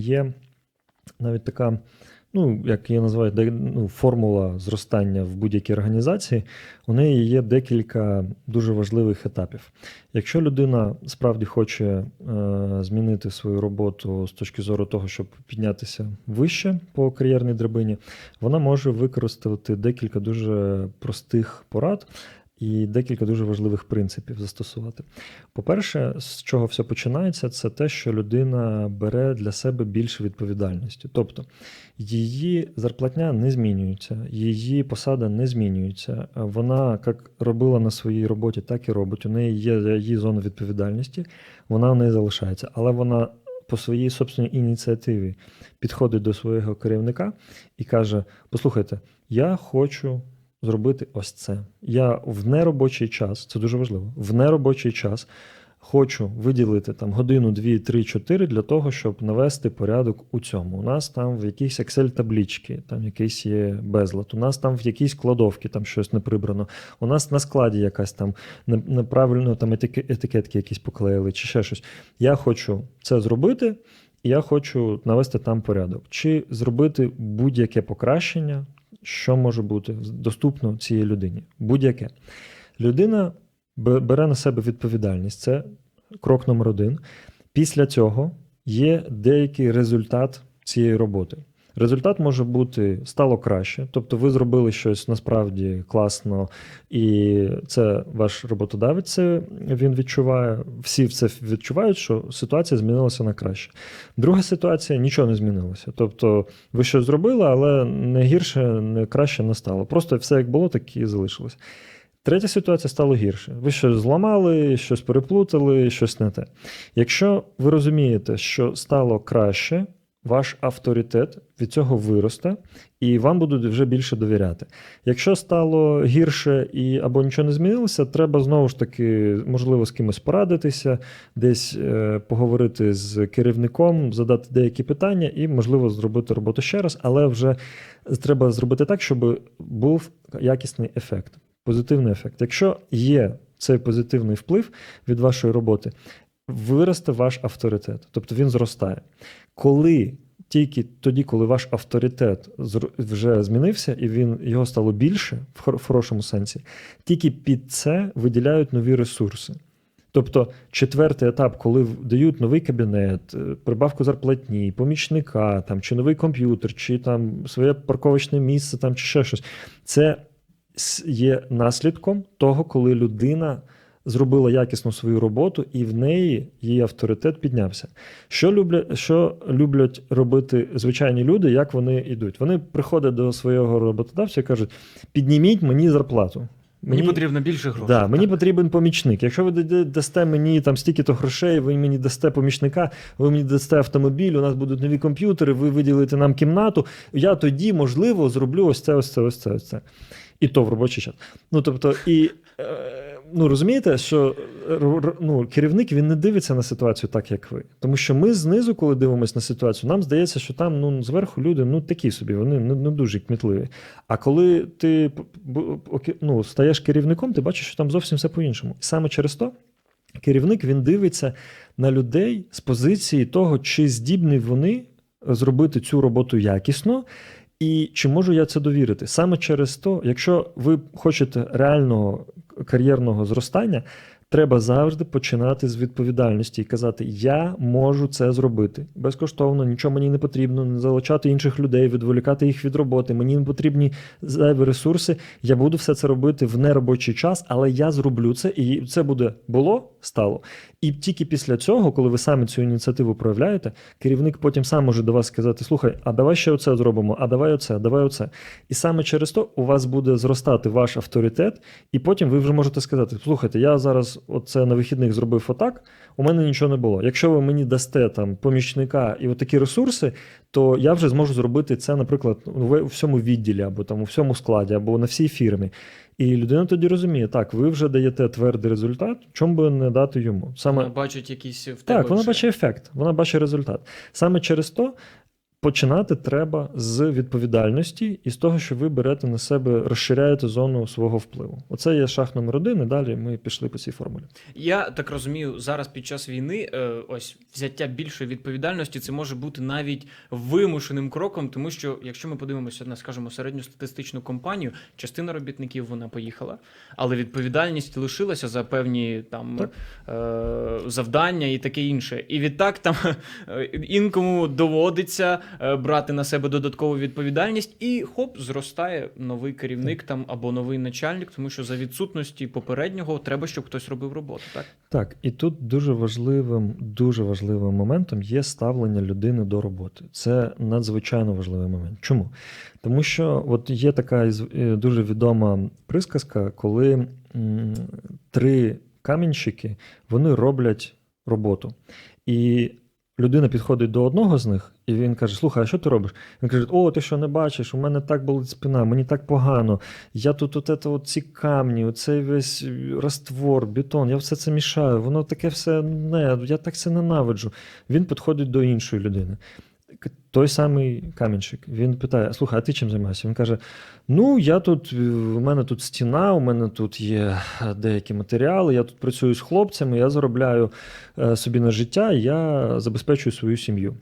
є навіть така ну, як її називають, ну, формула зростання в будь-якій організації, у неї є декілька дуже важливих етапів. Якщо людина справді хоче е, змінити свою роботу з точки зору того, щоб піднятися вище по кар'єрній драбині, вона може використати декілька дуже простих порад і декілька дуже важливих принципів застосувати. По-перше, з чого все починається, це те, що людина бере для себе більше відповідальності. Тобто її зарплатня не змінюється, її посада не змінюється. Вона як робила на своїй роботі, так і робить. У неї є її зона відповідальності, вона в неї залишається, але вона. По своїй собственній ініціативі підходить до свого керівника і каже: Послухайте, я хочу зробити ось це. Я в неробочий час, це дуже важливо, в неробочий час хочу виділити там годину, дві, три, чотири для того, щоб навести порядок у цьому. У нас там в якійсь Excel-таблічці, там якийсь є безлад, у нас там в якійсь кладовці там щось не прибрано. У нас на складі якась там неправильно там етикетки якісь поклеїли, чи ще щось. Я хочу це зробити. Я хочу навести там порядок, чи зробити будь-яке покращення, що може бути доступно цій людині. Будь-яке. Людина бере на себе відповідальність. Це крок номер один. Після цього є деякий результат цієї роботи. Результат може бути стало краще, тобто ви зробили щось насправді класно, і це ваш роботодавець він відчуває. Всі це відчувають, що ситуація змінилася на краще. Друга ситуація нічого не змінилося. Тобто, ви щось зробили, але не гірше, не краще не стало. Просто все як було, так і залишилось. Третя ситуація стало гірше. Ви щось зламали, щось переплутали, щось не те. Якщо ви розумієте, що стало краще ваш авторитет від цього виросте, і вам будуть вже більше довіряти. Якщо стало гірше і або нічого не змінилося, треба знову ж таки, можливо, з кимось порадитися, десь е, поговорити з керівником, задати деякі питання і, можливо, зробити роботу ще раз, але вже треба зробити так, щоб був якісний ефект, позитивний ефект. Якщо є цей позитивний вплив від вашої роботи, виросте ваш авторитет, тобто він зростає. Коли тільки тоді, коли ваш авторитет вже змінився, і він його стало більше в хорошому сенсі, тільки під це виділяють нові ресурси. Тобто четвертий етап, коли дають новий кабінет, е, прибавку зарплатні, помічника, там, чи новий комп'ютер, чи там своє парковочне місце, там, чи ще щось, це є наслідком того, коли людина зробила якісну свою роботу, і в неї її авторитет піднявся. Що люблять що люблять робити звичайні люди, як вони йдуть? Вони приходять до свого роботодавця і кажуть: підніміть мені зарплату. Мені, мені потрібно більше грошей. Да, Мені потрібен помічник. Якщо ви дасте мені там стільки-то грошей, ви мені дасте помічника, ви мені дасте автомобіль, у нас будуть нові комп'ютери, ви виділите нам кімнату. Я тоді, можливо, зроблю ось це, ось це, ось це, ось це. І то в робочий час. Ну тобто, і е, ну розумієте, що ну, керівник він не дивиться на ситуацію так, як ви. Тому що ми знизу, коли дивимося на ситуацію, нам здається, що там ну, зверху люди ну, такі собі, вони не, не дуже кмітливі. А коли ти ну, стаєш керівником, ти бачиш, що там зовсім все по-іншому. І саме через то керівник він дивиться на людей з позиції того, чи здібні вони зробити цю роботу якісно. І чи можу я це довірити? Саме через то, якщо ви хочете реального кар'єрного зростання, треба завжди починати з відповідальності і казати: Я можу це зробити безкоштовно, нічого мені не потрібно, не залучати інших людей, відволікати їх від роботи. Мені не потрібні зайві ресурси. Я буду все це робити в неробочий час, але я зроблю це, і це буде було стало. І тільки після цього, коли ви самі цю ініціативу проявляєте, керівник потім сам може до вас сказати: Слухай, а давай ще оце зробимо, а давай оце, а давай оце. І саме через то у вас буде зростати ваш авторитет, і потім ви вже можете сказати: Слухайте, я зараз оце на вихідних зробив отак, у мене нічого не було. Якщо ви мені дасте там помічника і отакі ресурси, то я вже зможу зробити це, наприклад, у всьому відділі, або там у всьому складі, або на всій фірмі. І людина тоді розуміє, так, ви вже даєте твердий результат, чому би не дати йому. Саме вона бачить якийсь в тебе Так, вона вже... бачить ефект, вона бачить результат. Саме через то починати треба з відповідальності і з того, що ви берете на себе, розширяєте зону свого впливу. Оце є шаг номер один, і далі ми пішли по цій формулі. Я так розумію, зараз під час війни е, ось взяття більшої відповідальності це може бути навіть вимушеним кроком, тому що якщо ми подивимося на, скажімо, середньостатистичну компанію, частина робітників вона поїхала, але відповідальність лишилася за певні там Так. е, завдання і таке інше. І відтак там е, інкому доводиться брати на себе додаткову відповідальність, і хоп, зростає новий керівник там або новий начальник, тому що за відсутності попереднього треба, щоб хтось робив роботу. Так Так, і тут дуже важливим, дуже важливим моментом є ставлення людини до роботи. Це надзвичайно важливий момент. Чому? Тому що от є така е, дуже відома присказка, коли три камінщики вони роблять роботу. І людина підходить до одного з них, і він каже: Слухай, а що ти робиш? Він каже: О, ти що не бачиш? У мене так болить спина, мені так погано. Я тут от, это, от ці камні, оцей весь раствор, бетон, я все це мішаю, воно таке все не, я так це ненавиджу. Він підходить до іншої людини. Той самий камінчик. Він питає: Слухай, а ти чим займаєшся? Він каже: Ну, я тут, е, у мене тут стіна, у мене тут є е, деякі матеріали, я тут працюю з хлопцями, я заробляю е, собі на життя, я забезпечую свою сім'ю.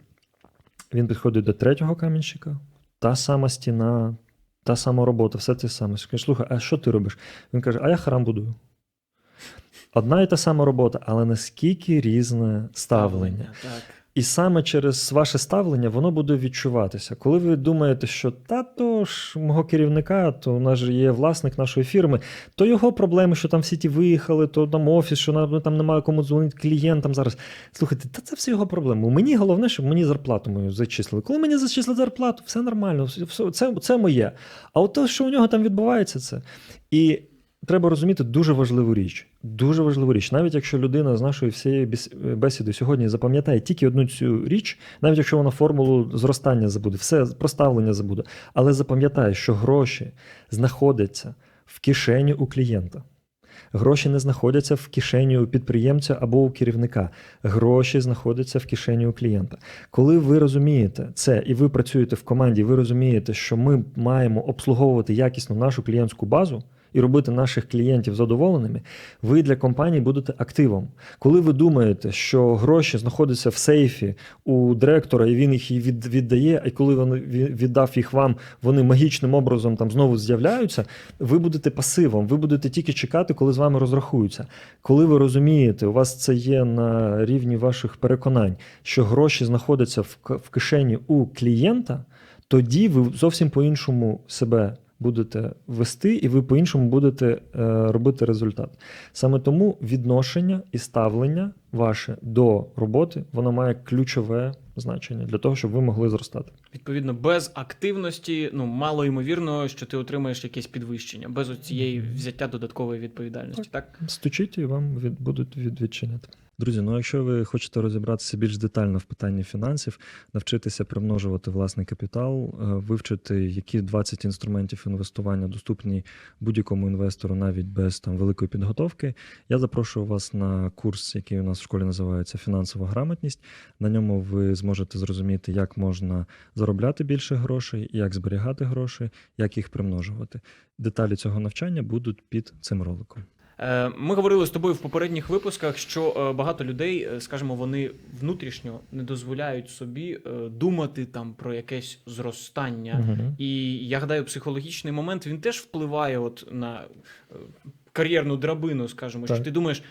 Він підходить до третього камінчика, та сама стіна, та сама робота, все те саме. Каже, слухай, а що ти робиш? Він каже, а я храм будую. Одна і та сама робота, але наскільки різне ставлення. Так. І саме через ваше ставлення воно буде відчуватися. Коли ви думаєте, що та то ж мого керівника, то у нас же є власник нашої фірми, то його проблеми, що там всі ті виїхали, то там офіс, що нам- там немає кому дзвонити клієнтам зараз. Слухайте, та це все його проблеми. Мені головне, щоб мені зарплату мою зачислили. Коли мені зачислили зарплату, все нормально, все- це, це моє. А от те, що у нього там відбувається, це. І треба розуміти дуже важливу річ. Дуже важливу річ. Навіть якщо людина з нашої всієї бесіди сьогодні запам'ятає тільки одну цю річ, навіть якщо вона формулу зростання забуде, все проставлення забуде, але запам'ятає, що гроші знаходяться в кишені у клієнта. Гроші не знаходяться в кишені у підприємця або у керівника. Гроші знаходяться в кишені у клієнта. Коли ви розумієте це і ви працюєте в команді, ви розумієте, що ми маємо обслуговувати якісно нашу клієнтську базу і робити наших клієнтів задоволеними, ви для компанії будете активом. Коли ви думаєте, що гроші знаходяться в сейфі у директора, і він їх віддає, і коли він віддав їх вам, вони магічним образом там знову з'являються, ви будете пасивом, ви будете тільки чекати, коли з вами розрахуються. Коли ви розумієте, у вас це є на рівні ваших переконань, що гроші знаходяться в кишені у клієнта, тоді ви зовсім по-іншому себе будете вести, і ви по-іншому будете е, робити результат. Саме тому відношення і ставлення ваше до роботи воно має ключове значення для того, щоб ви могли зростати. Відповідно, без активності, ну мало ймовірно, що ти отримаєш якесь підвищення, без цієї взяття додаткової відповідальності. Так, Стучіть і вам від, будуть від, відчиняти. Друзі, ну якщо ви хочете розібратися більш детально в питанні фінансів, навчитися примножувати власний капітал, е, вивчити, які 20 інструментів інвестування доступні будь-якому інвестору навіть без там великої підготовки, я запрошую вас на курс, який у нас в школі називається Фінансова грамотність. На ньому ви зможете зрозуміти, як можна заробляти більше грошей, як зберігати гроші, як їх примножувати. Деталі цього навчання будуть під цим роликом. Е, Ми говорили з тобою в попередніх випусках, що е, багато людей, е, скажімо, вони внутрішньо не дозволяють собі думати там про якесь зростання. Угу. І я гадаю, психологічний момент він теж впливає от на кар'єрну драбину, скажімо, що ти думаєш.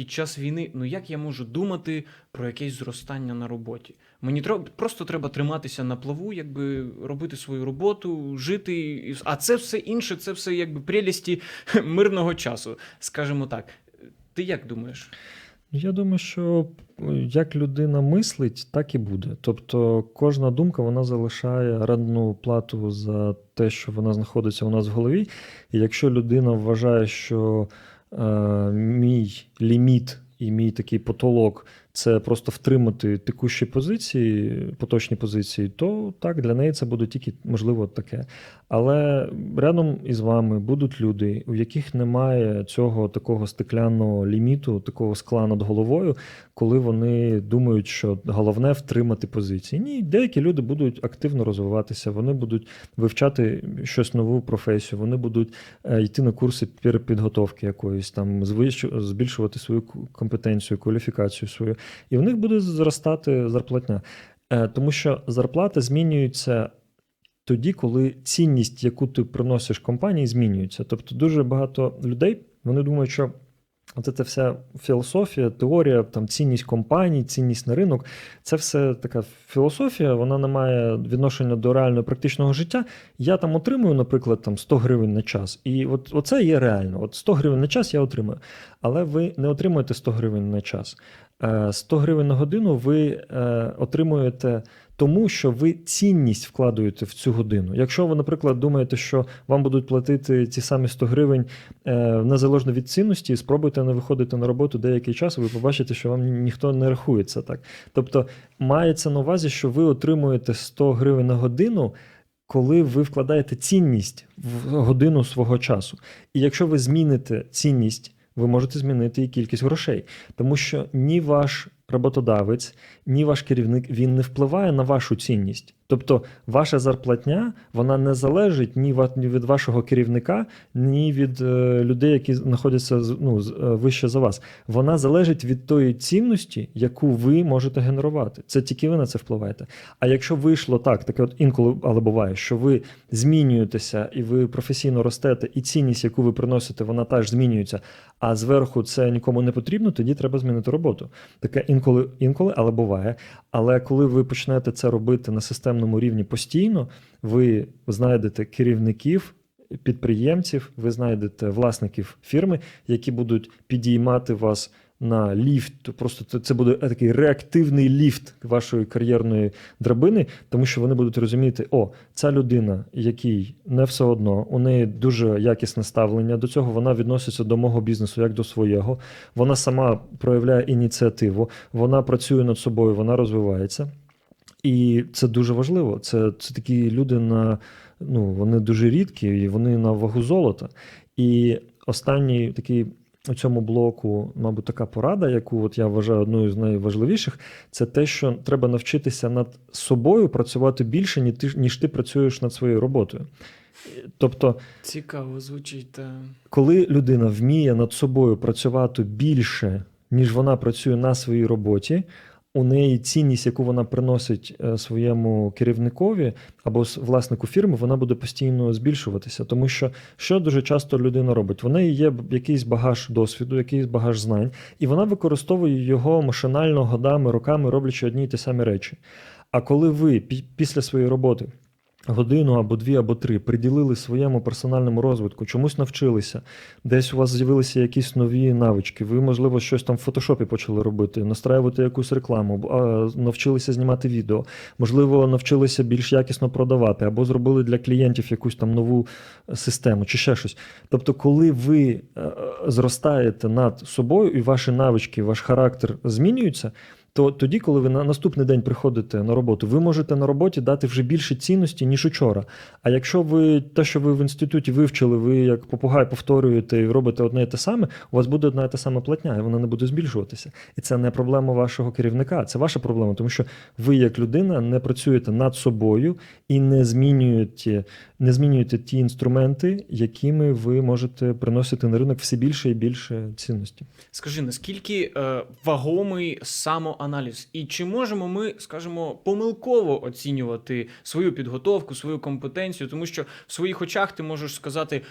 Під час війни, ну як я можу думати про якесь зростання на роботі? Мені треба просто треба триматися на плаву, якби робити свою роботу, жити. А це все інше, це все якби прелісті мирного часу, скажімо так. Ти як думаєш? Я думаю, що е, як людина мислить, так і буде. Тобто кожна думка вона залишає радну плату за те, що вона знаходиться у нас в голові. І якщо людина вважає, що мій ліміт і мій такий потолок це просто втримати текущі позиції, поточні позиції, то так, для неї це буде тільки можливо таке. Але рядом із вами будуть люди, у яких немає цього такого стекляного ліміту, такого скла над головою, коли вони думають, що головне втримати позиції. Ні, деякі люди будуть активно розвиватися, вони будуть вивчати щось нову професію, вони будуть е, йти на курси перепідготовки якоїсь там, збільшувати свою компетенцію, кваліфікацію свою, і в них буде зростати зарплатня. Е, Тому що зарплата змінюється тоді, коли цінність, яку ти приносиш компанії, змінюється. Тобто дуже багато людей вони думають, що Оце це вся філософія, теорія, там цінність компаній, цінність на ринок. Це все така філософія, вона не має відношення до реального практичного життя. Я там отримую, наприклад, там 100 гривень на час. І от оце є реально. От 100 гривень на час я отримую. Але ви не отримуєте 100 гривень на час. Е, 100 гривень на годину ви е, отримуєте тому, що ви цінність вкладаєте в цю годину. Якщо ви, наприклад, думаєте, що вам будуть платити ці самі 100 гривень е, незалежно від цінності, спробуйте не виходити на роботу деякий час, ви побачите, що вам ніхто не рахується так. Тобто мається на увазі, що ви отримуєте 100 гривень на годину. Коли ви вкладаєте цінність в годину свого часу. І якщо ви зміните цінність, ви можете змінити і кількість грошей, тому що ні ваш роботодавець, ні ваш керівник він не впливає на вашу цінність. Тобто, ваша зарплатня вона не залежить ні від вашого керівника, ні від е, людей, які знаходяться ну, е, вище за вас. Вона залежить від тої цінності, яку ви можете генерувати. Це тільки ви на це впливаєте. А якщо вийшло так, таке от інколи, але буває, що ви змінюєтеся і ви професійно ростете, і цінність, яку ви приносите, вона теж змінюється. А зверху це нікому не потрібно, тоді треба змінити роботу. Таке інколи, інколи, але буває. Але коли ви почнете це робити на системному рівні постійно, ви знайдете керівників. Підприємців, ви знайдете власників фірми, які будуть підіймати вас на ліфт. Просто це- це буде такий реактивний ліфт вашої кар'єрної драбини, тому що вони будуть розуміти, о, ця людина, якій не все одно, у неї дуже якісне ставлення до цього, вона відноситься до мого бізнесу як до свого. Вона сама проявляє ініціативу, вона працює над собою, вона розвивається. І це дуже важливо. Це, це такі люди на ну, вони дуже рідкі, і вони на вагу золота. І останній такий у цьому блоку, мабуть, така порада, яку от я вважаю одною з найважливіших, це те, що треба навчитися над собою працювати більше, ніж ти, ніж ти працюєш над своєю роботою. Тобто, Цікаво звучить. Та... коли людина вміє над собою працювати більше, ніж вона працює на своїй роботі, у неї цінність, яку вона приносить е, своєму керівникові або власнику фірми, вона буде постійно збільшуватися. Тому що що дуже часто людина робить? В неї є якийсь багаж досвіду, якийсь багаж знань, і вона використовує його машинально годами, роками, роблячи одні й ті самі речі. А коли ви після своєї роботи годину або дві, або три приділили своєму персональному розвитку, чомусь навчилися, десь у вас з'явилися якісь нові навички, ви, можливо, щось там в фотошопі почали робити, настраювати якусь рекламу, навчилися знімати відео, можливо, навчилися більш якісно продавати, або зробили для клієнтів якусь там нову е, систему чи ще щось. Тобто, коли ви е, е, зростаєте над собою і ваші навички, ваш характер змінюються. То тоді, коли ви на наступний день приходите на роботу, ви можете на роботі дати вже більше цінності, ніж учора. А якщо ви те, що ви в інституті вивчили, ви як попугай повторюєте і робите одне і те саме, у вас буде одна і та сама платня, і вона не буде збільшуватися. І це не проблема вашого керівника, це ваша проблема, тому що ви, як людина, не працюєте над собою і не змінюєте, не змінюєте ті інструменти, якими ви можете приносити на ринок все більше і більше цінності. Скажи, наскільки е, вагомий самоаналіз? І чи можемо ми, скажімо, помилково оцінювати свою підготовку, свою компетенцію? Тому що в своїх очах ти можеш сказати.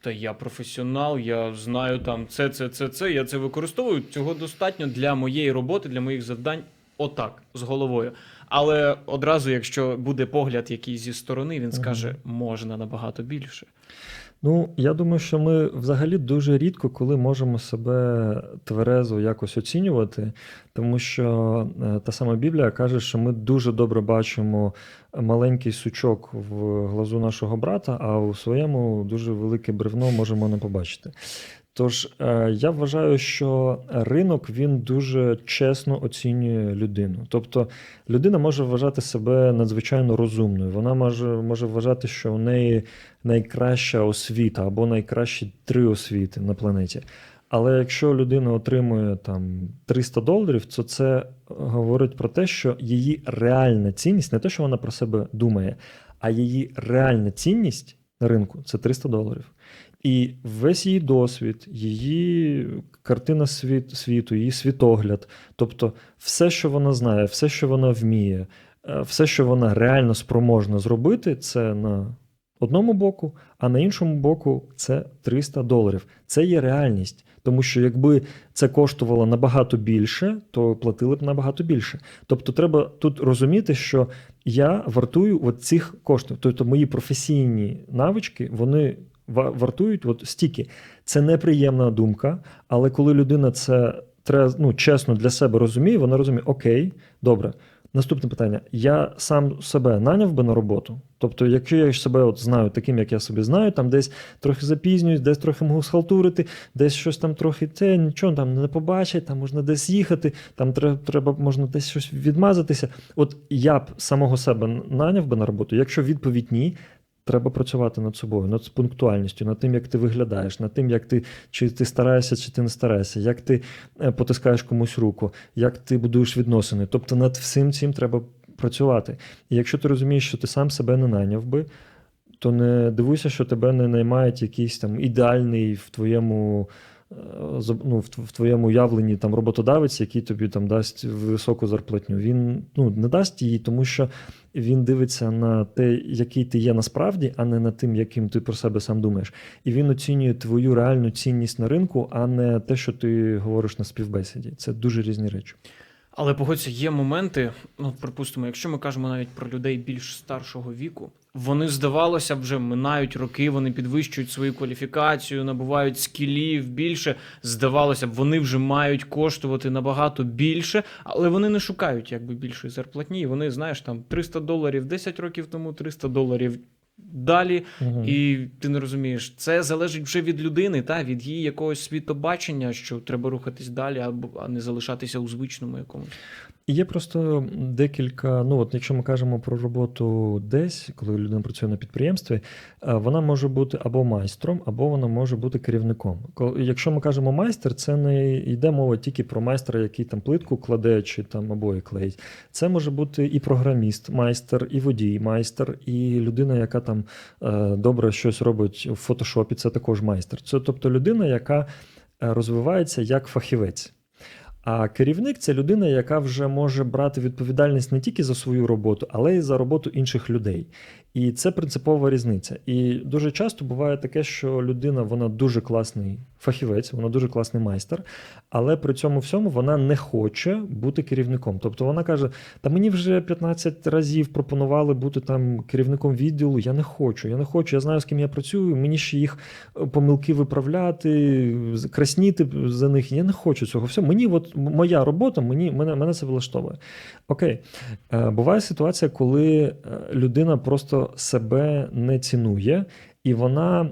Та я професіонал, я знаю там це, це, це, це. Я це використовую. Цього достатньо для моєї роботи, для моїх завдань. Отак, з головою. Але одразу, якщо буде погляд якийсь зі сторони, він скаже, можна набагато більше. Ну, я думаю, що ми взагалі дуже рідко коли можемо себе тверезо якось оцінювати, тому що е, та сама Біблія каже, що ми дуже добре бачимо маленький сучок в глазу нашого брата, а у своєму дуже велике бревно можемо не побачити. Тож е, я вважаю, що ринок він дуже чесно оцінює людину. Тобто людина може вважати себе надзвичайно розумною. Вона може, може вважати, що у неї найкраща освіта або найкращі три освіти на планеті. Але якщо людина отримує там 300 доларів, то це говорить про те, що її реальна цінність, не те, що вона про себе думає, а її реальна цінність на ринку це 300 доларів. І весь її досвід, її картина світ, світу, її світогляд, тобто все, що вона знає, все, що вона вміє, е, все, що вона реально спроможна зробити, це на одному боку, а на іншому боку це 300 доларів. Це є реальність. Тому що якби це коштувало набагато більше, то платили б набагато більше. Тобто, треба тут розуміти, що я вартую от цих коштів. Тобто, мої професійні навички вони вартують от стільки. Це неприємна думка, але коли людина це ну, чесно для себе розуміє, вона розуміє, окей, добре. Наступне питання: я сам себе наняв би на роботу. Тобто, якщо я себе от знаю таким, як я собі знаю, там десь трохи запізнююсь, десь трохи можу схалтурити, десь щось там трохи те, нічого там не побачить, там можна десь їхати, там треба, треба можна десь щось відмазатися. От я б самого себе наняв би на роботу. Якщо відповідь ні, треба працювати над собою, над пунктуальністю, над тим, як ти виглядаєш, над тим, як ти чи ти стараєшся, чи ти не стараєшся, як ти е, потискаєш комусь руку, як ти будуєш відносини. Тобто над всім цим треба працювати. І якщо ти розумієш, що ти сам себе не найняв би, то не дивуйся, що тебе не наймають якийсь там ідеальний в твоєму. Е, Ну, в твоєму уявленні там роботодавець, який тобі там дасть високу зарплатню. Він ну, не дасть її, тому що він дивиться на те, який ти є насправді, а не на тим, яким ти про себе сам думаєш. І він оцінює твою реальну цінність на ринку, а не те, що ти говориш на співбесіді. Це дуже різні речі. Але погодься, є моменти, ну припустимо, якщо ми кажемо навіть про людей більш старшого віку, вони здавалося б, вже минають роки, вони підвищують свою кваліфікацію, набувають скілів більше. Здавалося б, вони вже мають коштувати набагато більше, але вони не шукають якби більшої зарплатні. Вони, знаєш, там 300 доларів 10 років тому, 300 доларів далі. угу. І ти не розумієш, це залежить вже від людини, та від її якогось світобачення, що треба рухатись далі, або а не залишатися у звичному якомусь. Є просто декілька. Ну, от якщо ми кажемо про роботу десь, коли людина працює на підприємстві, е, вона може бути або майстром, або вона може бути керівником. Якщо ми кажемо майстер, це не йде мова тільки про майстра, який там плитку кладе чи там обої клеїть. Це може бути і програміст, майстер, і водій, майстер, і людина, яка там е, добре щось робить в фотошопі, це також майстер. Це тобто людина, яка е, розвивається як фахівець. А керівник це людина, яка вже може брати відповідальність не тільки за свою роботу, але й за роботу інших людей. І це принципова різниця. І дуже часто буває таке, що людина вона дуже класний фахівець, вона дуже класний майстер, але при цьому всьому вона не хоче бути керівником. Тобто вона каже: Та мені вже 15 разів пропонували бути там керівником відділу. Я не хочу, я не хочу, я знаю, з ким я працюю. Мені ще їх е, помилки виправляти, красніти за них. Я не хочу цього. Все, мені от моя робота, мені мене, мене це влаштовує. Окей, Е, буває ситуація, коли е, людина просто себе не цінує. І вона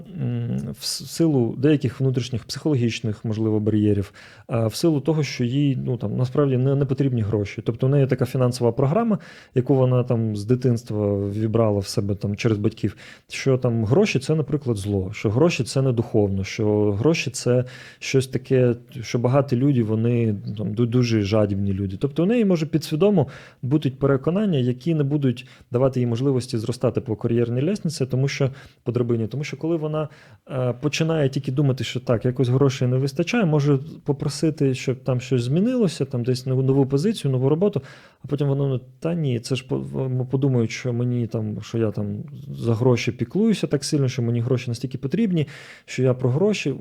в силу деяких внутрішніх психологічних, можливо, бар'єрів, в силу того, що їй ну там насправді не, не потрібні гроші. Тобто в неї така фінансова програма, яку вона там з дитинства вібрала в себе там через батьків, що там гроші це, наприклад, зло, що гроші це не духовно, що гроші це щось таке, що багаті люди, вони там дуже жадібні люди. Тобто у неї може підсвідомо бути переконання, які не будуть давати їй можливості зростати по кар'єрній лестниці, тому що по драбині. Тому що коли вона е, починає тільки думати, що так, якось грошей не вистачає, може попросити, щоб там щось змінилося, там десь нову, позицію, нову роботу, а потім воно ну, та ні, це ж по- подумають, що мені там, що я там за гроші піклуюся так сильно, що мені гроші настільки потрібні, що я про гроші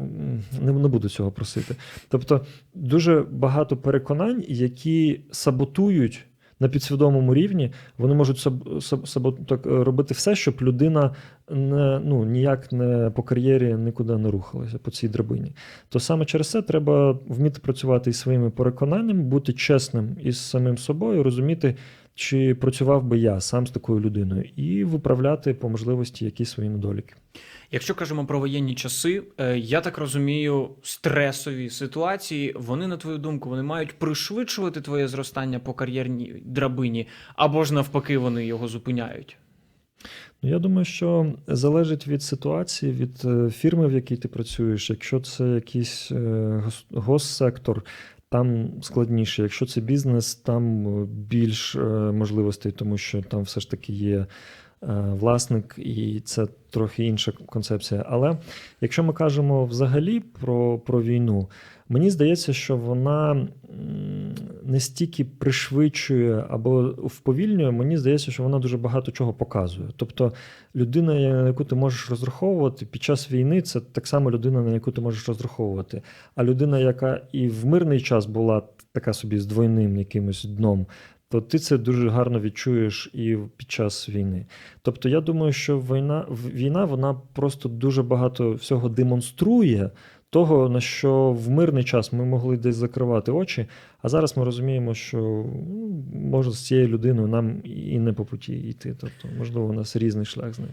не, не буду цього просити. Тобто дуже багато переконань, які саботують. На підсвідомому рівні вони можуть саб, саб, саб, так, е, робити все, щоб людина не, ну, ніяк не по кар'єрі нікуди не рухалася по цій драбині. То саме через це треба вміти працювати із своїми переконаннями, бути чесним із самим собою, розуміти чи працював би я сам з такою людиною, і виправляти по можливості якісь свої недоліки. Якщо кажемо про воєнні часи, е, я так розумію, стресові ситуації, вони, на твою думку, вони мають пришвидшувати твоє зростання по кар'єрній драбині, або ж навпаки, вони його зупиняють. Ну, Я думаю, що залежить від ситуації, від е, фірми, в якій ти працюєш. Якщо це якийсь е, гос- госсектор, там складніше. Якщо це бізнес, там е, більш е, можливостей, тому що там все ж таки є е, власник, і це трохи інша концепція. Але якщо ми кажемо взагалі про, про війну, мені здається, що вона не стільки пришвидшує або вповільнює, мені здається, що вона дуже багато чого показує. Тобто людина, на яку ти можеш розраховувати під час війни, це так само людина, на яку ти можеш розраховувати. А людина, яка і в мирний час була така собі з двойним якимось дном, то ти це дуже гарно відчуєш і під час війни. Тобто, я думаю, що війна, війна вона просто дуже багато всього демонструє. Того, на що в мирний час ми могли десь закривати очі, а зараз ми розуміємо, що ну, може з цією людиною нам і не по путі йти. Тобто, можливо, у нас різний шлях з нею.